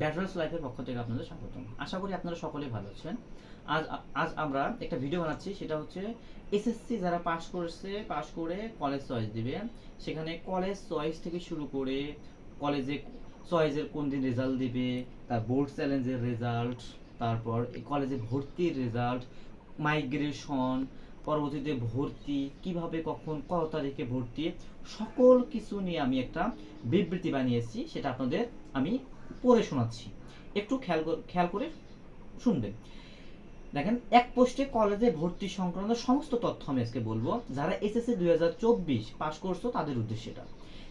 Bachelors লাইফের পক্ষ থেকে আপনাদের স্বাগতম। আশা করি আপনারা সকলেই ভালো আছেন। আজ আজ আমরা একটা ভিডিও বানাচ্ছি, সেটা হচ্ছে এসএসসি যারা পাস করেছে পাস করে কলেজ চয়েস দিবে, সেখানে কলেজ চয়েস থেকে শুরু করে কলেজে চয়েসের কোন দিন রেজাল্ট দিবে, তার বোর্ড চ্যালেঞ্জের রেজাল্ট তারপর কলেজে ভর্তির রেজাল্ট মাইগ্রেশন পরবর্তীতে ভর্তি, কীভাবে, কখন কত তারিখে ভর্তি, সকল কিছু নিয়ে আমি একটা বিবৃতি বানিয়েছি, সেটা আপনাদের আমি পড়ে শোনাচ্ছি। একটু খেয়াল খেয়াল করে শুনবেন। দেখেন, এক পোস্টে কলেজে ভর্তি সংক্রান্ত সমস্ত তথ্য আমি আজকে বলব। যারা এসএসসি দুই হাজার চব্বিশ পাশ করছ, তাদের উদ্দেশ্যে এটা।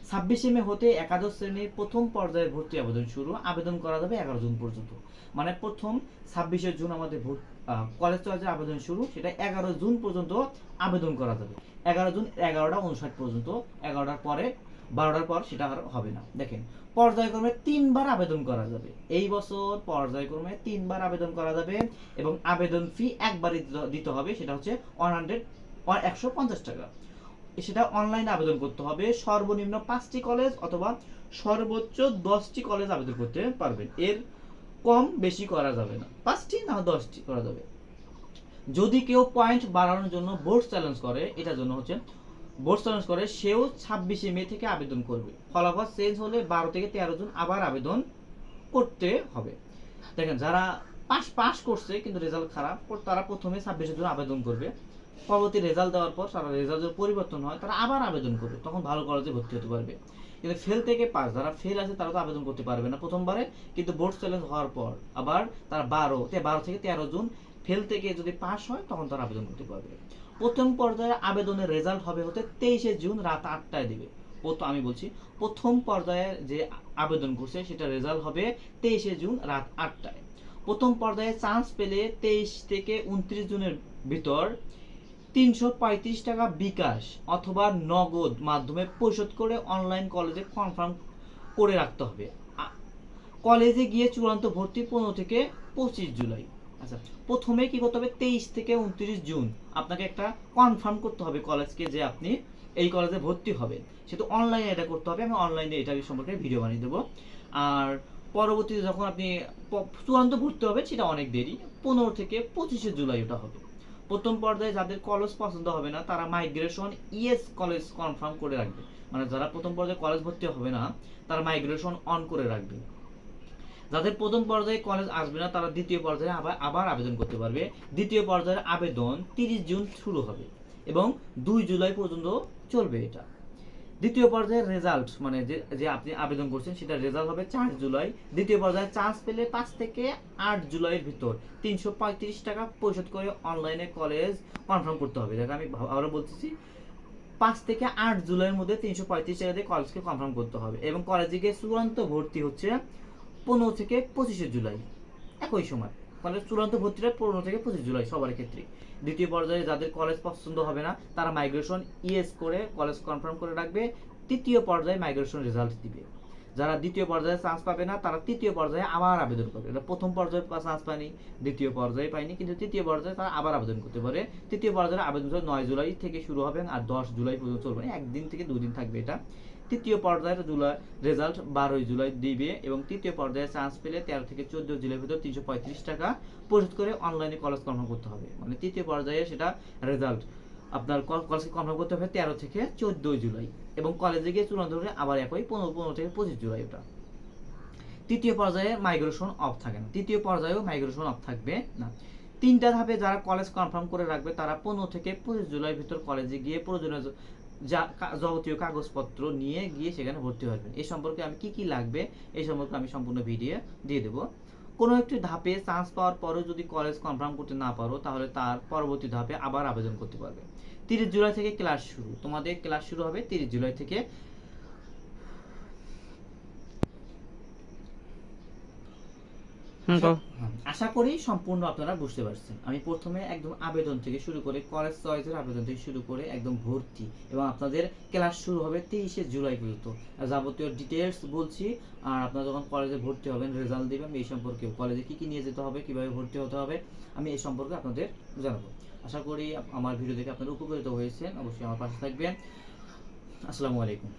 ছাব্বিশে মে হতে একাদশ শ্রেণির প্রথম পর্যায়ে ভর্তি আবেদন শুরু। আবেদন করা যাবে এগারো জুন পর্যন্ত। মানে প্রথম ছাব্বিশে জুন আমাদের কলেজ চয়েসের আবেদন শুরু। সেটা এগারো জুন পর্যন্ত আবেদন করা যাবে। এগারো জুন এগারোটা উনষাট পর্যন্ত। এগারোটার পরে, বারোটার পর সেটা আর হবে না। দেখেন, পর্যায়ক্রমে তিনবার আবেদন করা যাবে। এই বছর পর্যায়ক্রমে তিনবার আবেদন করা যাবে এবং আবেদন ফি একবারই দিতে হবে। সেটা হচ্ছে ওয়ান হান্ড্রেড একশো পঞ্চাশ টাকা। সেটা অনলাইনে আবেদন করতে হবে। সর্বনিম্ন পাঁচটি কলেজ অথবা সর্বোচ্চ দশটি কলেজ আবেদন করতে পারবেন। এর কম বেশি করা যাবে না। পাঁচটি না দশটি করা যাবে? যদি কেউ পয়েন্ট বাড়ানোর জন্য বোর্ড চ্যালেঞ্জ করে এটার জন্য হচ্ছে বোর্ড চ্যালেঞ্জ করে, সেও ছাব্বিশে মে থেকে আবেদন করবে। ফলাফল চেঞ্জ হলে বারো থেকে তেরো জন আবার আবেদন করতে হবে। দেখেন, যারা পাস পাস করছে, কিন্তু রেজাল্ট খারাপ, তারা প্রথমে ছাব্বিশে জন আবেদন করবে। পরবর্তী রেজাল্ট দেওয়ার পর তারা রেজাল্ট যদি পরিবর্তন হয়, তারা আবার আবেদন করবে। তখন ভালো কলেজে ভর্তি হতে পারবে। কিন্তু ফেল থেকে পাস যারা ফেল আছে তারা তো আবেদন করতে পারবে না প্রথমবারে। কিন্তু বোর্ড চ্যালেঞ্জ হওয়ার পর আবার তারা বারো, তে বারো থেকে তেরো জন ফেল থেকে যদি পাস হয়, তখন তারা আবেদন করতে পারবে। প্রথম পর্যায়ে আবেদনের রেজাল্ট হবে হতে তেইশে জুন রাত আটটায় দিবে। প্রথম আমি বলছি, প্রথম পর্যায়ে যে আবেদন করছে, সেটা রেজাল্ট হবে তেইশে জুন রাত আটটায়। প্রথম পর্যায়ে চান্স পেলে তেইশ থেকে উনত্রিশ জুনের ভিতর তিনশো পঁয়ত্রিশ টাকা বিকাশ অথবা নগদ মাধ্যমে পরিশোধ করে অনলাইন কলেজে কনফার্ম করে রাখতে হবে। কলেজে গিয়ে চূড়ান্ত ভর্তি পনেরো থেকে পঁচিশ জুলাই। আচ্ছা প্রথমে কি করতে হবে? তেইশ থেকে উনত্রিশ জুন আপনাকে একটা কনফার্ম করতে হবে কলেজকে যে আপনি এই কলেজে ভর্তি হবেন। সেটা অনলাইনে এটা করতে হবে। আমি অনলাইনে এটা সম্পর্কে ভিডিও বানিয়ে দেবো। আর পরবর্তীতে যখন আপনি চূড়ান্ত ভর্তি হবে, সেটা অনেক দেরি। পনেরো থেকে পঁচিশে জুলাই ওটা হবে। প্রথম পর্যায়ে যাদের কলেজ পছন্দ হবে না, তারা মাইগ্রেশন ইএস কলেজ কনফার্ম করে রাখবে। মানে যারা প্রথম পর্যায়ে কলেজ ভর্তি হবে না, তারা মাইগ্রেশন অন করে রাখবে। যাদের প্রথম পর্যায়ে কলেজ আসবে না, তারা দ্বিতীয় পর্যায়ে আবার আবার আবেদন করতে পারবে। দ্বিতীয় পর্যায়ের আবেদন তিরিশ জুন শুরু হবে এবং দুই জুলাই পর্যন্ত চলবে এটা। দ্বিতীয় পর্যায়ের রেজাল্ট মানে যে যে আপনি আবেদন করছেন সেটা রেজাল্ট হবে চার জুলাই। দ্বিতীয় পর্যায়ে চান্স পেলে পাঁচ থেকে আট জুলাইয়ের ভিতর তিনশো পঁয়ত্রিশ টাকা পরিশোধ করে অনলাইনে কলেজ কনফার্ম করতে হবে। দেখো আমি আবারও বলতেছি, পাঁচ থেকে আট জুলাইয়ের মধ্যে তিনশো পঁয়ত্রিশ টাকা দিয়ে কলেজকে কনফার্ম করতে হবে এবং কলেজে গিয়ে চূড়ান্ত ভর্তি হচ্ছে পনেরো থেকে পঁচিশে জুলাই, একই সময়। কলেজ চূড়ান্ত ভর্তিটা পনেরো থেকে পঁচিশ জুলাই সবার ক্ষেত্রে। দ্বিতীয় পর্যায়ে যাদের কলেজ পছন্দ হবে না, তারা মাইগ্রেশন ইএস করে কলেজ কনফার্ম করে রাখবে, তৃতীয় পর্যায়ে মাইগ্রেশন রেজাল্ট দিবে। যারা দ্বিতীয় পর্যায়ে চান্স পাবে না, তারা তৃতীয় পর্যায়ে আবার আবেদন করবে। এটা প্রথম পর্যায়ে চান্স পায়নি, দ্বিতীয় পর্যায়ে পায়নি, কিন্তু তৃতীয় পর্যায়ে তারা আবার আবেদন করতে পারে। তৃতীয় পর্যায়ে আবেদন নয় জুলাই থেকে শুরু হবে আর দশ জুলাই পর্যন্ত চলবে একদিন থেকে দুদিন থাকবে এটা। তৃতীয় পর্যায়ের জুলাই রেজাল্ট বারোই জুলাই দিবে এবং তৃতীয় পর্যায়ে চান্স পেলে তেরো থেকে চোদ্দ জুলাই ভিতর তিনশো পঁয়ত্রিশ টাকা পরিশোধ করে অনলাইনে কলেজ কনফার্ম করতে হবে। মানে তৃতীয় পর্যায়ে সেটা রেজাল্ট আপনার কলেজকে কনফার্ম করতে হবে তেরো থেকে চোদ্দই জুলাই এবং কলেজে গিয়ে চূড়ান্ত হলে আবার একই পনেরো পনেরো থেকে পঁচিশ জুলাই ওটা। তৃতীয় পর্যায়ে মাইগ্রেশন অফ থাকে না। তৃতীয় পর্যায়েও মাইগ্রেশন অফ থাকবে না। তিনটা ধাপে যারা কলেজ কনফার্ম করে রাখবে তারা পনেরো থেকে পঁচিশ জুলাই ভিতর কলেজে গিয়ে প্রয়োজনীয় য- যাবতীয় কাগজপত্র নিয়ে গিয়ে সেখানে ভর্তি হবেন এ সম্পর্কে আমি কি কি লাগবে এই সম্পর্কে আমি সম্পূর্ণ ভিডিও দিয়ে দেবো। কোনো একটি ধাপে চান্স পাওয়ার পরেও যদি কলেজ কনফার্ম করতে না পারো, তাহলে তার পরবর্তী ধাপে আবার আবেদন করতে পারবে। তিরিশ জুলাই থেকে ক্লাস শুরু। তোমাদের ক্লাস শুরু হবে তিরিশ জুলাই থেকে আশা করি সম্পূর্ণ আপনারা বুঝতে পারছেন। আমি প্রথমে একদম আবেদন থেকে শুরু করে, কলেজ চয়েসের আবেদন থেকে শুরু করে একদম ভর্তি এবং আপনাদের ক্লাস শুরু হবে তেইশে জুলাই পর্যন্ত। যাবতীয় ডিটেলস বলছি, আর আপনারা যখন কলেজে ভর্তি হবেন রেজাল্ট দিবেন, এই সম্পর্কে কলেজে কি কি নিয়ে যেতে হবে, কীভাবে ভর্তি হতে হবে, আমি এই সম্পর্কে আপনাদের জানাব। আশা করি আমার ভিডিও দেখে আপনারা উপকৃত হয়েছেন, অবশ্যই আমার পাশে থাকবেন। আসসালামু আলাইকুম।